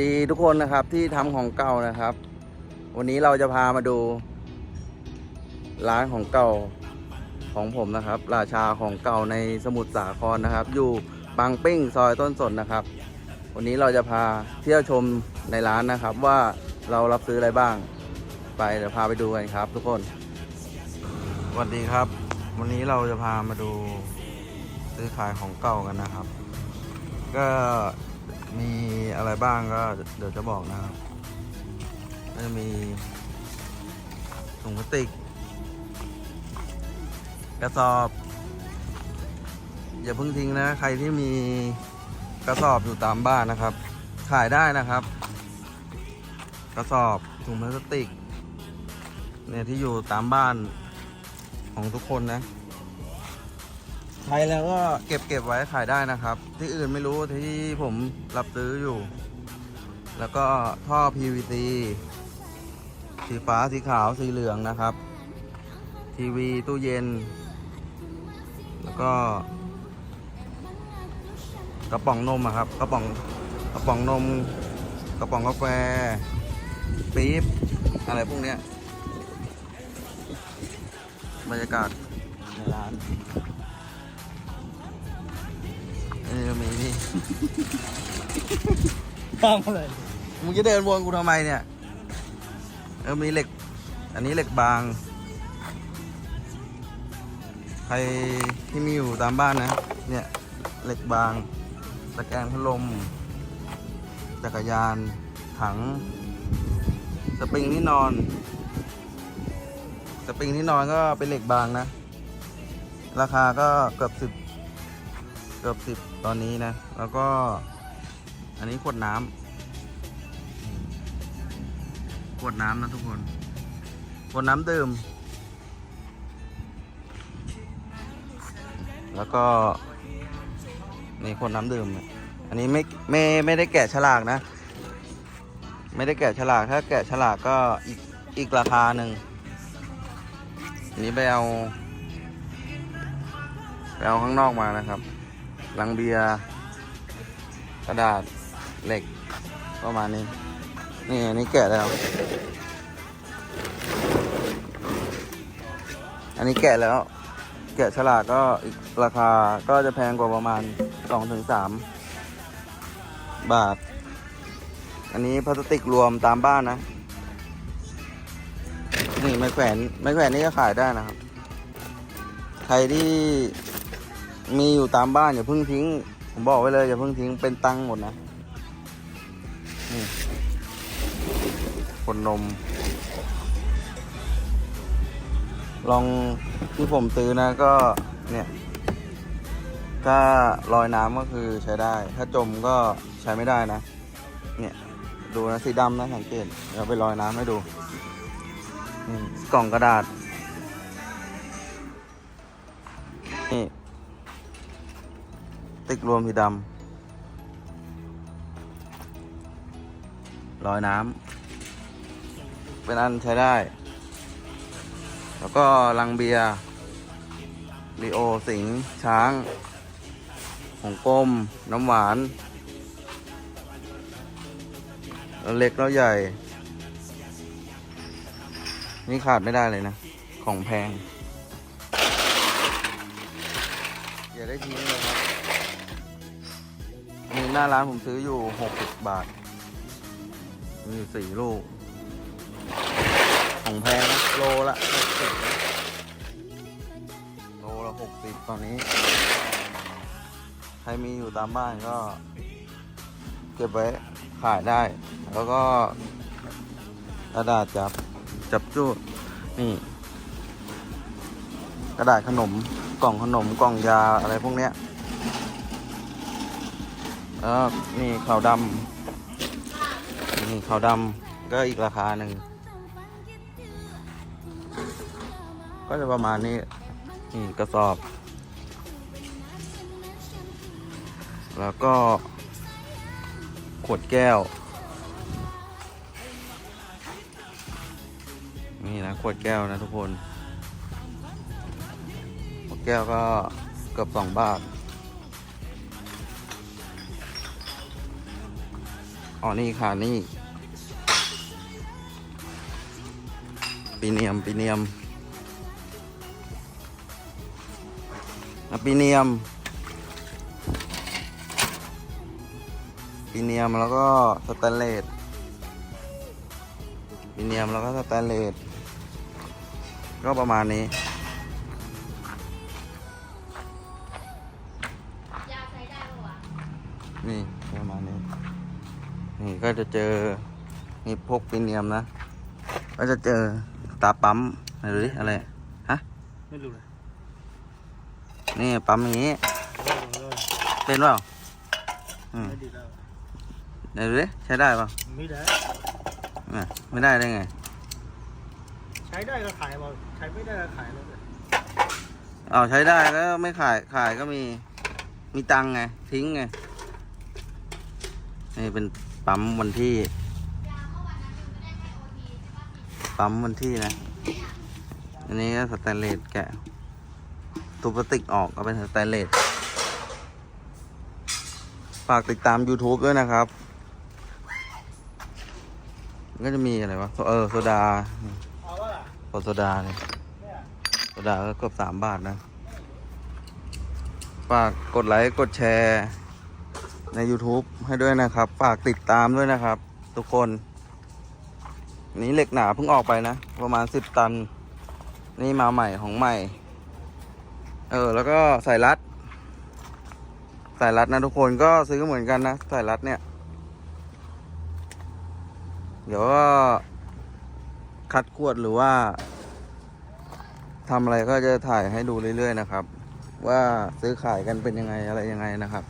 ดีทุกคนนะครับที่ทำของเก่านะครับ วันนี้เราจะพามาดู ร้านของเก่าของผมนะครับ ราชาของเก่าในสมุทรสาครนะครับ อยู่บางปิ้งซอยต้นสนนะครับ วันนี้เราจะพาเที่ยวชมในร้านนะครับว่าเรารับซื้ออะไรบ้าง ไปเดี๋ยวพาไปดูกันครับ ทุกคนสวัสดีครับ วันนี้เราจะพามาดูซื้อขายของเก่ากันนะครับ ก็ มีอะไรบ้างก็เดี๋ยวจะบอกนะครับก็จะมีถุงพลาสติกกระสอบ อย่าเพิ่งทิ้งนะ ใครที่มีกระสอบอยู่ตามบ้านนะครับ ขายได้นะครับ กระสอบถุงพลาสติกเนี่ยที่อยู่ตามบ้านของทุกคนนะ ใช้แล้วก็เก็บเก็บไว้ขายได้นะครับ ที่อื่นไม่รู้ที่ผมรับซื้ออยู่ แล้วก็ท่อ PVC สีฟ้าสีขาวสีเหลืองนะครับ ทีวีตู้เย็น แล้วก็กระป๋องนมอะครับ กระป๋องกระป๋องนม กระป๋องกาแฟปี๊บอะไรพวกเนี้ยบรรยากาศในร้าน นี่ก็มีนี่ตามอะไรมึงจะเดินวนกูทำไมเนี่ย เออมีเหล็ก อันนี้เหล็กบาง ใครที่มีอยู่ตามบ้านนะ เนี่ย เหล็กบาง ตะแกรงพัดลม จักรยาน ถัง สปริงที่นอน สปริงที่นอนก็เป็นเหล็กบางนะ ราคาก็เกือบสิบเกือบสิบตอนนี้นะ แล้วก็ อันนี้ขวดน้ำขวดน้ำนะทุกคนขวดน้ำดื่ม แล้วก็นี่ขวดน้ำดื่ม อันนี้ไม่ไม่ไม่ได้แกะฉลากนะ ไม่ได้แกะฉลาก ถ้าแกะฉลากก็อีกอีกราคาหนึ่งอันนี้ไปเอาไปเอาข้างนอกมานะครับ ลังเบียร์กระดาษเหล็กประมาณนี้ นี่อันนี้แกะแล้ว อันนี้แกะแล้ว แกะฉลากก็อีกราคาก็จะแพงกว่าประมาณสองถึงสามบาท อันนี้พลาสติกรวมตามบ้านนะ นี่ไม้แขวนไม้แขวนนี่ก็ขายได้นะครับ ใครที่ มีอยู่ตามบ้านอย่าเพิ่งทิ้ง ผมบอกไว้เลยอย่าเพิ่งทิ้งเป็นตังค์หมดนะนี่คนนม ลองที่ผมซื้อนะก็เนี่ย ถ้าลอยน้ำก็คือใช้ได้ ถ้าจมก็ใช้ไม่ได้นะ เนี่ยดูนะสีดำนะสังเกตเดี๋ยวไปลอยน้ำให้ดูนี่กล่องกระดาษนี่ ติ๊กรวมสีดำลอยน้ำเป็นอันใช้ได้ แล้วก็ลังเบียร์ลีโอสิงช้างของกลม น้ำหวาน เล็กแล้วใหญ่ นี่ขาดไม่ได้เลยนะ ของแพง อย่าได้ทิ้งเลยครับ หน้าร้านผมซื้ออยู่หกสิบบาท มีสี่ลูก ของแพงนะโลละหกสิบโลละหกสิบตอนนี้ ใครมีอยู่ตามบ้านก็ เก็บไว้ขายได้ แล้วก็กระดาษจับ จับจูดนี่ กระดาษขนมกล่องขนมกล่องยาอะไรพวกเนี้ย แล้วนี่ขาวดำนี่ขาวดำก็อีกราคาหนึ่ง ก็จะประมาณนี้ นี่กระสอบ แล้วก็ ขวดแก้ว นี่นะ ขวดแก้วนะทุกคน ขวดแก้วก็เกือบสองบาท อ๋อ นี่ค่ะ นี่ปีเนียมปีเนียมอะปีเนียมปีเนียมแล้วก็สแตนเลสปีเนียมแล้วก็สแตนเลสก็ประมาณนี้ยาใช้ได้ปะวะนี่ประมาณนี้ นี่ก็จะเจอนี่พวกปีเนียมนะ ก็จะเจอตาปั๊มไหนดูดิอะไรฮะไม่รู้เลยนี่ปั๊มอย่างนี้เออเออเป็นเปล่าอืมไม่ดีแล้วไหนดูดิใช้ได้เปล่าไม่ได้อะไม่ได้ได้ไง ใช้ได้ก็ขายมาใช้ไม่ได้ก็ขายแล้วเอาใช้ได้ก็ไม่ขายขายก็มีมีตังค์ไง ทิ้งไงนี่เป็น ปั๊มวันที่ ปั๊มวันที่นะ อันนี้ก็สแตนเลสแกะตัวพติกออกก็เป็นสแตนเลสฝากติดตาม YouTube ด้วยนะครับ ก็จะมีอะไรวะ เออ โซดาเอดโซดาเนี่ยโซดาก็เกือบสามบาทนะ ฝากกดไลค์ กดแชร์ ใน YouTube ให้ด้วยนะครับ ฝากติดตามด้วยนะครับ ทุกคน นี้เหล็กหนาเพิ่งออกไปนะ ประมาณสิบตัน นี่มาใหม่ของใหม่ เออ แล้วก็สายรัดสายรัดนะทุกคนก็ซื้อเหมือนกันนะสายรัดเนี่ย เดี๋ยวก็คัดขวดหรือว่าทำอะไรก็จะถ่ายให้ดูเรื่อยๆนะครับ ว่าซื้อขายกันเป็นยังไงอะไรยังไงนะครับ